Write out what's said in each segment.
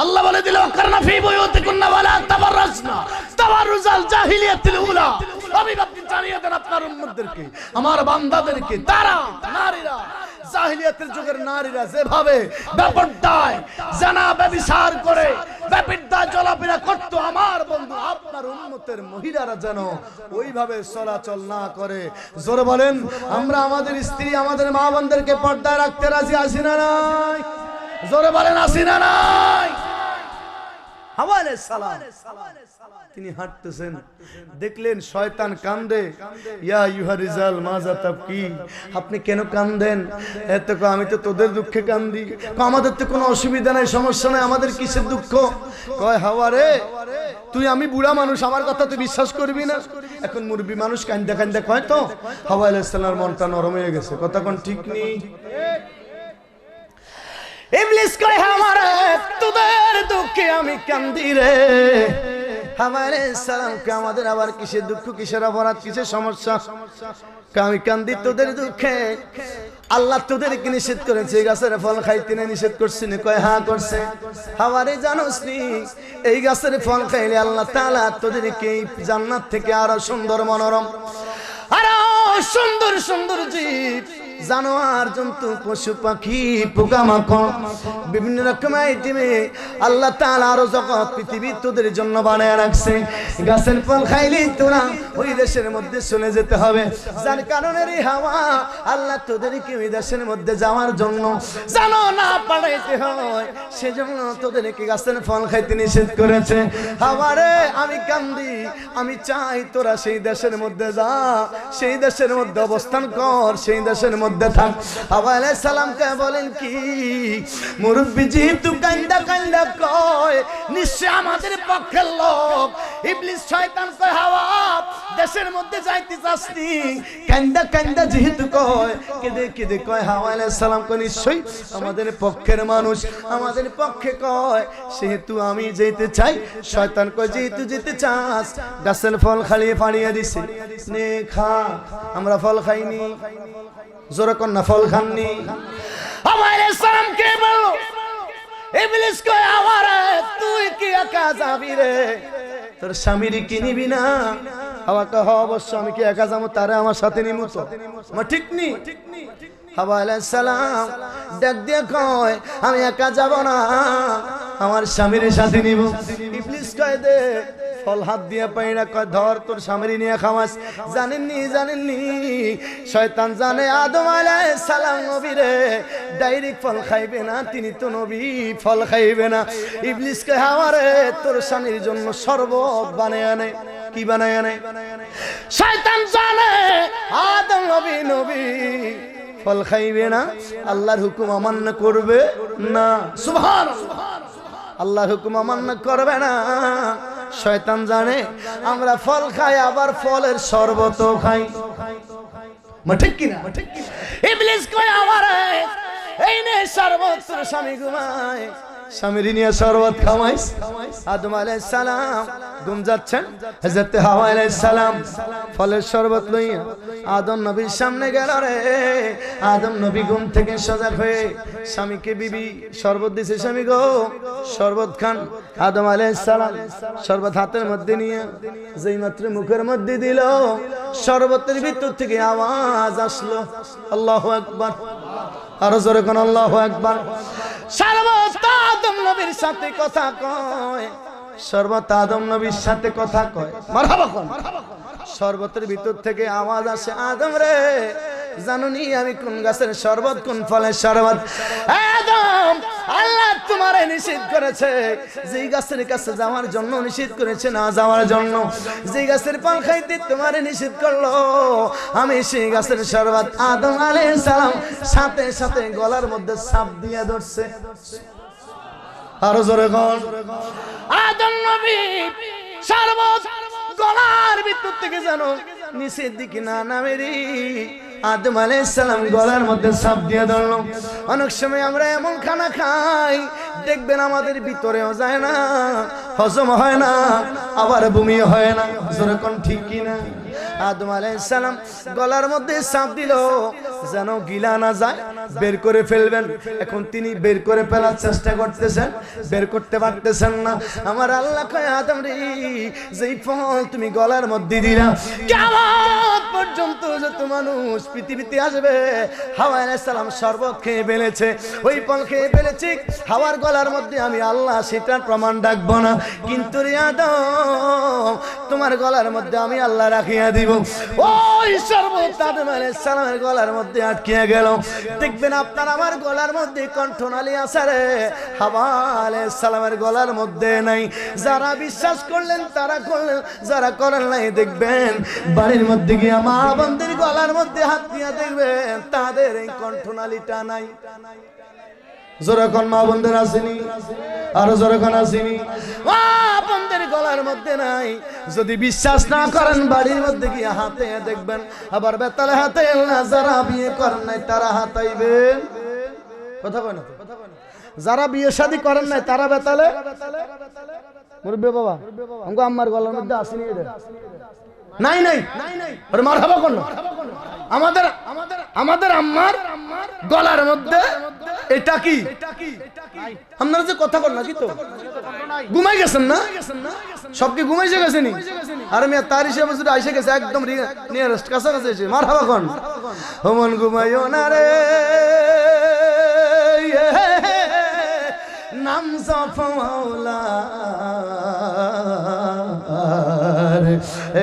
আল্লাহ বলে দিল কারণ ফি বুয়ুতিকুন্না ওয়ালা তাবাররাজনা। তাবাররুজাল জাহিলিয়াতিল উলা। আমি আপনি জানিয়ে দেন আপনার উম্মতদেরকে, আমার বান্দাদেরকে, তারা, নারীরা, জাহিলিয়াতের যুগের নারীরা যেভাবে ব্যাপারটায় জানা ব্যভিচার করে ব্যাপারটা চলাফেরা করতো, আমার বন্ধু, আপনার উন্মতের মহিলারা যেন ওইভাবে চলাচল না করে। জোরে বলেন, আমরা আমাদের স্ত্রী, আমাদের মা বোনদেরকে পর্দায় রাখতে রাজি আছি না নাই? জোরে বলেন আসি না নাই? তিনি হাঁটতেছেন। দেখলেন শয়তান কান্দে। ইয়া ইউহা রিজাল মাজা তাবকি। আপনি কেন কান্দেন? এত আমি তো তোদের দুঃখে কান্দি। আমাদের তো কোনো অসুবিধা নাই, সমস্যা নাই, আমাদের কিসের দুঃখ? কয়, হাওয়া রে, তুই আমি বুড়া মানুষ, আমার কথা তুই বিশ্বাস করবি না? এখন মুরব্বী মানুষ কান্দা কান্দা কয় তো? হাওয়া আলাইহিস সালামের মনটা নরম হয়ে গেছে। কথা কোন ঠিক নেই? ইবলিস কয় আমারে তোদের দুঃখে আমি কান্দি রে। আমার সালামকে আমাদের আবার কিসের দুঃখ, কিসের অপরাধ, কিসের সমস্যা? আমি কান্দি তোদের দুঃখে। আল্লাহ তোদেরকে নিষেধ করেছে গাছের ফল খাইতে না নিষেধ করছি না। কয় হ্যাঁ করছে। আমারে জানোস নি, এই গাছের ফল খাইলে আল্লাহ তাআলা তোদেরকে জান্নাত থেকে আরও সুন্দর মনোরম, আরও সুন্দর সুন্দর জীব জানোয়ার, জন্তু, পশু, পাখি পোকামাকড় বিভিন্ন রকম আইটেমে আল্লাহ তাআলা আরও জগৎ, পৃথিবী তোদের জন্য বানায় রাখছে। গাছের ফল খাইলেই তোরা ওই দেশের মধ্যে চলে যেতে হবে। যার কারণে রে হাওয়া, আল্লাহ তোদেরকে ওই দেশের মধ্যে যাওয়ার জন্য জানো না পাঠাইতে হয়। সেজন্য তোদেরকে গাছের ফল খাইতে নিষেধ করেছে। হাওয়ারে আমি কান্দি, আমি চাই তোরা সেই দেশের মধ্যে যা, সেই দেশের মধ্যে অবস্থান কর, সেই দেশের মধ্যে থাক। হাওয়া আলাইহিস সালামকে বলেন কি মুরব্বি তু কান্দা কান্দা কয়, নিশ্চয় আমাদের পক্ষের লোক। ইবলিস শয়তান কয়, হাওয়া, দেশের মধ্যে যাইতে চাসনি কান্দা কান্দা যেহেতু কয়, কেদে কেদে কয় হাওয়া আলাইহিস সালাম কয় নিশ্চয় আমাদের পক্ষের মানুষ। আমাদের পক্ষে কয়, সেহেতু আমি যেতে চাই, শয়তান কয়, যেহেতু যেতে চাস, গাছের ফল খালিয়ে ফাড়িয়ে দিছে। নে খা, আমরা ফল খাইনি। জোরে কন্যা ফল খাননি। আমার সালাম কে বলল? ইবলিস কয় আমার তুই কি একা যাবি রে? তোর স্বামীর কি নিবি না? আমাকে হ অবশ্য আমি কি একা যাব? তারে আমার সাথে নিমু তো। আমার ঠিক নি? হাওয়া সালাম ডাক দিয়ে কয় আমি একা যাব না। আমার স্বামীর সাথে নিব। ইবলিস দে। ফল হাত দিয়ে পাইরা কয়, ধর তোর স্বামীর নিয়ে খাওয়াস জানেননি জানেননি, শয়তান জানে আদম আলাইহিস সালাম নবী রে ডাইরেক্ট ফল খাইবে না, তিনি তো নবী, ফল খাইবে না। ইবলিস কয় হাওয়ারে তোর স্বামীর জন্য শরবত বানায় আনে। কি বানায় আনে? শয়তান জানে, আদম নবী নবী। ফল খাইবে না, আল্লাহর হুকুম অমান্য করবে না। সুবহান আল্লাহর হুকুম অমান্য করবে না। শয়তান জানে, আমরা ফল খাই, আবার ফলের শরবত খাই। ঠিক কিনা? ইবলিস কয় আমার, এই নে সর্বত্র স্বামী ঘুমায়। নিয়ে শরবত আদম হাওয়া সালাম ফলের শরবত আদম নবীর সামনে গেল রে। আদম নবী থেকে সজাগ হয়ে শরবত শরবত খান। আদম সালাম শরবত হাতের মধ্যে নিয়ে যেই মাত্র মুখের মধ্যে দিল, শরবতের ভিতর থেকে আওয়াজ আসলো, আল্লাহু আকবার। আরও জোরে কোন আল্লাহু আদম নবীর সাথে কথা কয়, সর্বত আদম নবীর সাথে কথা কয়। শরবতের ভিতর থেকে আওয়াজ আসে, আদম রে, জানুনি আমি কোন গাছের শরবত, কোন ফলের শরবত? আদম, আল্লাহ তোমারে নিষেধ করেছে। যে গাছের কাছে যাওয়ার জন্য নিষেধ করেছে না যাওয়ার জন্য। যে গাছের ফল খাইতে তোমারে নিষেধ করল, আমি সেই গাছের শরবত আদম আলাইহিস সালাম সাথে সাথে গলার মধ্যে সাপ দিয়ে ধরছে। আরও জোরে গন আদম নবী শরবত গলার ভিতর থেকে জানো নিচের দিকে না নামেরি। আদম সালাম গলার মধ্যে সাপ দিয়ে ধরলো। অনেক সময় আমরা এমন খানা খাই, দেখবেন আমাদের ভিতরেও যায় না। হজম হয় না, আবার বমি হয় না। যেরকম ঠিক কিনা? আদম সালাম গলার মধ্যে সাপ দিল, যেন গিলা না যায়, বের করে ফেলবেন। এখন তিনি বের করে ফেলার চেষ্টা করতেছেন, বের করতে পারতেছেন না। আমার আল্লাহ কয়, আদম রে, যেই ফল তুমি গলার মধ্যে দিলা কেমন পর্যন্ত যত মানুষ পৃথিবীতে আসবে, হাওয়া সালাম শরবত খেয়ে ফেলেছে। ওই ফল খেয়ে ফেলেছি, হাওয়ার গলার মধ্যে আমি আল্লাহ সেটার প্রমাণ ডাকবো না। কিন্তু তোমার গলার মধ্যে আমি আল্লাহ রাখিয়া দিব। ওই শরবত আদম সালামের গলার মধ্যে আটকিয়া গেল। দেখবেন আপনার আমার গলার মধ্যে কণ্ঠনালী আছে রে। হাওয়া আলাইহিস সালামের গলার মধ্যে নাই। যারা বিশ্বাস করলেন, তারা করলেন, যারা করেন নাই, দেখবেন বাড়ির মধ্যে গিয়ে মা বন্ধের গলার মধ্যে হাত দিয়া দেখবেন তাদের এই কণ্ঠনালীটা নাই। জোরকন মা বন্ধের আসেনি? আরও জোরকন আসেনি? গলার মধ্যে নাই। যদি বিশ্বাস না করেন, বাড়ির মধ্যে গিয়ে হাতে দেখবেন। আবার বেতালে হাতে যারা বিয়ে করেন নাই, তারা হাতাইবেন কথা না যারা বিয়ে শাদী করেন নাই, তারা বেতালে? মুরব্বী বাবা আমাকে আম্মার গলার মধ্যে আসেনি এটা নাই নাই। ওরে আমাদের আমাদের আমাদের আম্মার গলার মধ্যে এটা কি? আপনারা যে কথা বল নাকি তো? ঘুমাই গেছেন না? সব কি গেছেনি? আর মেয়ে, তার হিসেবে শুধু আইসে গেছে, একদম নিয়ারেস্ট, কাছাকাছি এসে। মার হাবা কোন হমন ঘুমাইও না রে। নাম সফলার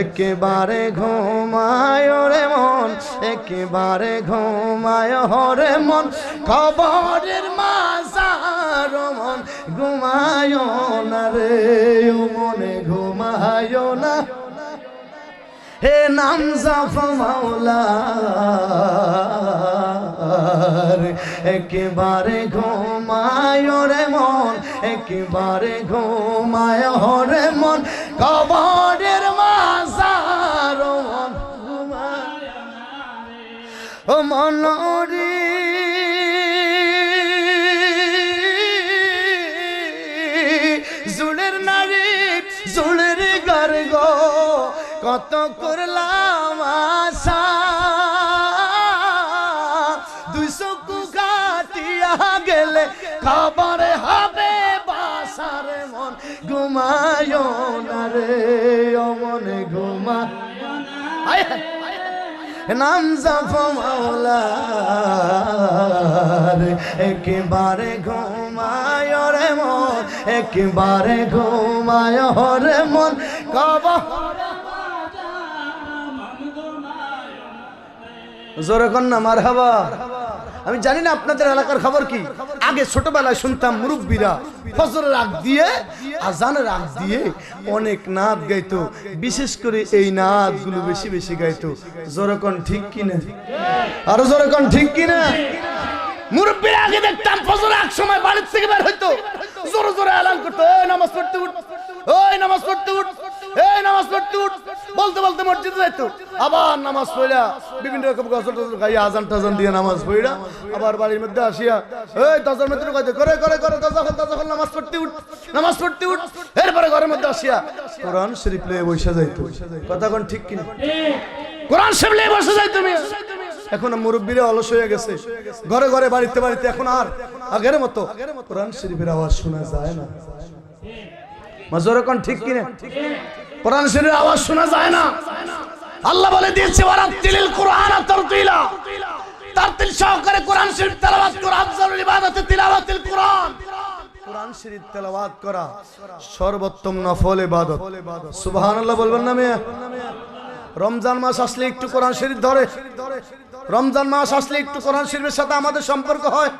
একেবারে ঘুমায় রে মন, একেবারে ঘুমায় রে মন। খবরের মাসার মন, ঘুমায় না রে মনে ঘুমায় না। হে নাম জাফা মাওলার একেবারে ঘুমায় রে মন, একেবারে ঘুমায় রে মন। কবরের ও মনরি। জুলের নারী, জুলের গার্গ, কত করলাম আশা। দুইশো কুকাটিয়া গেলে খবর হবে বাসারে মন। ঘুমায় না রে, অমনে ঘুমা আয়। নাম জাফা মাওলার। একেবারে ঘুমায় রে মন, একেবারে ঘুমায় রে মন। কব। জোরে কন্যা মার আমি জানি না আপনাদের এলাকার খবর কি। আগে ছোটবেলায় শুনতাম মুরব্বীরা ফজরের আগ দিয়ে, আজানের আগ দিয়ে অনেক নাচ গাইতো। বিশেষ করে এই নাচগুলো বেশি বেশি গাইতো। জোরকন ঠিক কিনা আরও জোরকন ঠিক কিনা মুরব্বীর আগে দেখতাম ফজর এক সময় বাড়ির থেকে বের হইতো। জোরে জোরে এলান করতো নামাজ পড়তে উঠ ওই নামাজ পড়তে উঠ। এই নামাজ পড়তে উঠ। বলতে বলতে মসজিদে যাইতো। আবার নামাজ পড়া। বিভিন্ন রকম গজল টজল গাইয়া আজান টাজান দিয়ে নামাজ পড়া। আবার বাড়ির মধ্যে আসিয়া, এই দশটার মধ্যে কইতে করে করে করে দশখন দশখন নামাজ পড়তে উঠ, নামাজ পড়তে উঠ। এরপরে ঘরের মধ্যে আসিয়া কোরআন শরীফ লয়ে বসে যাইতো। কথা কোন ঠিক কিনা? কোরআন শরীফ লয়ে বসে যাইতো মিয়া। এখন মুরব্বীরা অলস হয়ে গেছে। ঘরে ঘরে, বাড়িতে বাড়িতে এখন আর আগের মতো কোরআন শরীফের আওয়াজ শোনা যায় না। মাজর এখন ঠিক কিনা? কোরআন শরীফের আওয়াজ শোনা যায় না। আল্লাহ বলে দিয়েছে ওয়ারাতিলিল কোরআন তারতিলা। তারতিল সহকারে কোরআন শরীফ তেলাওয়াত করা, আফজালুল ইবাদাতে তিলাওয়াতিল কোরআন। কোরআন শরীফ তেলাওয়াত করা সর্বোত্তম নফল ইবাদত। সুবহানাল্লাহ বলবেন না মেয়ে? রমজান মাস আসলে একটু কোরআন শরীফ ধরে। রমজান মাস আসলে একটু কোরআন শরীফের সাথে আমাদের সম্পর্ক হয়।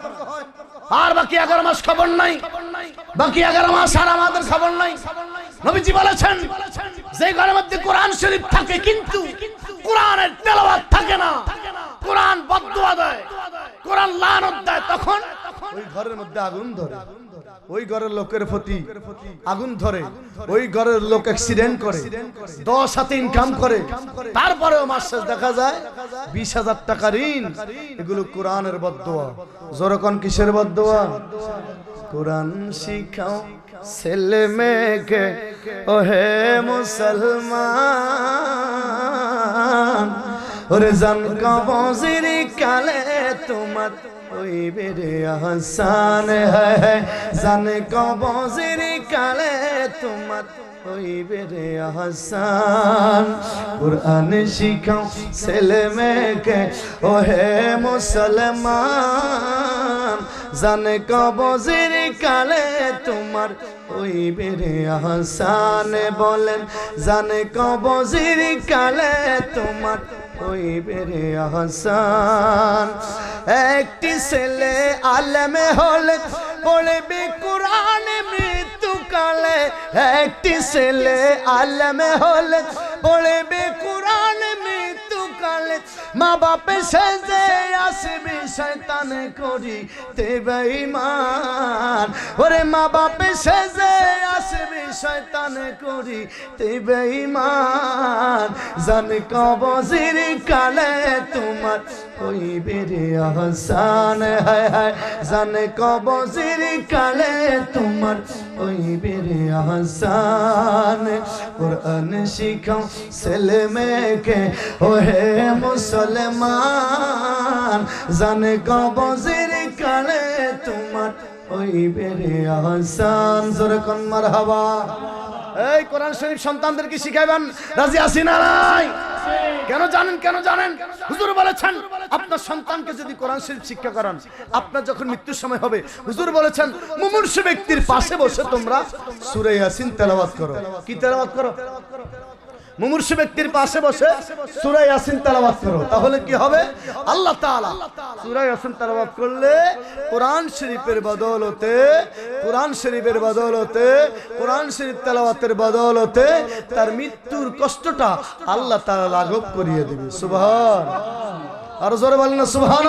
আর বাকি এগারো মাস খবর নাই। বাকি এগারো মাস আর আমাদের খবর নাই। নবীজি বলেছেন, যে ঘরের মধ্যে কোরআন শরীফ থাকে কিন্তু কোরআনের তেলাওয়াত থাকে না। কোরআন বদুয়া দেয়, কোরআন লানত দেয়, তখন ওই ঘরের মধ্যে আগুন ধরে। ওই ঘরের লোকের প্রতি আগুন ধরে, ওই ঘরের লোক অ্যাক্সিডেন্ট করে, দশ হাতে ইনকাম করে, তারপরেও মাস শেষ দেখা যায়, বিশ হাজার টাকা ঋণ, এগুলো কোরআনের বদোয়া জোরকন কিসের বদোয়া কোরআন শিখাও ছেলে মেয়েকে ও হে মুসলমান, ওরে জান কবজির কালে তোমার ওই বেরে আহসান হ্যায় জান কবজির কালে তোমার ওই বেরে আহসান। কুরআন শিখাও ছেলে মেয়েকে ও হে মুসলমান, জানে কবজির কালে তোমার ওই বেরে আহসান বলেন, জানে কবজির কালে তোমার ওই বেরে আহসান একটি ছেলে আলেমে হলে পড়বে কোরআনে মৃত্যুকালে। একটি ছেলে আলেমে হলে পড়বে কোরআন মা বাপে সেজে আসবি শয়তান করি তে বেঈমান। ওরে মা বাপে সেজে আসবি শয়তান করি তে বেঈমান। জান কবজির কালে তোমার ওই বেরে আহসান, হায় হায়, জান কবজির কালে তোমার ওই বেরে আহসান। কোরআন শিখাও ছেলে মেয়েকে ও হে মুসলমান, জান কবজির কালে তোমার ওই বেরে আহসান। জোরে কোন মারহাবা। এই কোরআন শরীফ সন্তানদেরকে শিখাইবেন। রাজি আছি না নাই? কেন জানেন কেন জানেন? হুজুর বলেছেন, আপনার সন্তানকে যদি কোরআন শরীফ শিক্ষা করান, আপনার যখন মৃত্যুর সময় হবে, হুজুর বলেছেন, মুমূর্ষ ব্যক্তির পাশে বসে তোমরা সুরে ইয়াসিন তেলাওয়াত করো। কি তেলাওয়াত করো? মুমূর্ষ ব্যক্তির পাশে বসে সূরা ইয়াসিন তেলাওয়াত করো। তাহলে কি হবে? আল্লাহ তাআলা সূরা ইয়াসিন তেলাওয়াত করলে কোরআন শরীফের বদৌলতে, কোরআন শরীফের বদৌলতে, কোরআন শরীফ তেলাওয়াতের বদৌলতে তার মৃত্যুর কষ্টটা আল্লাহ তাআলা লাঘব করিয়ে দিবে। সুবহান। আর জোরে বলেন সুবহান।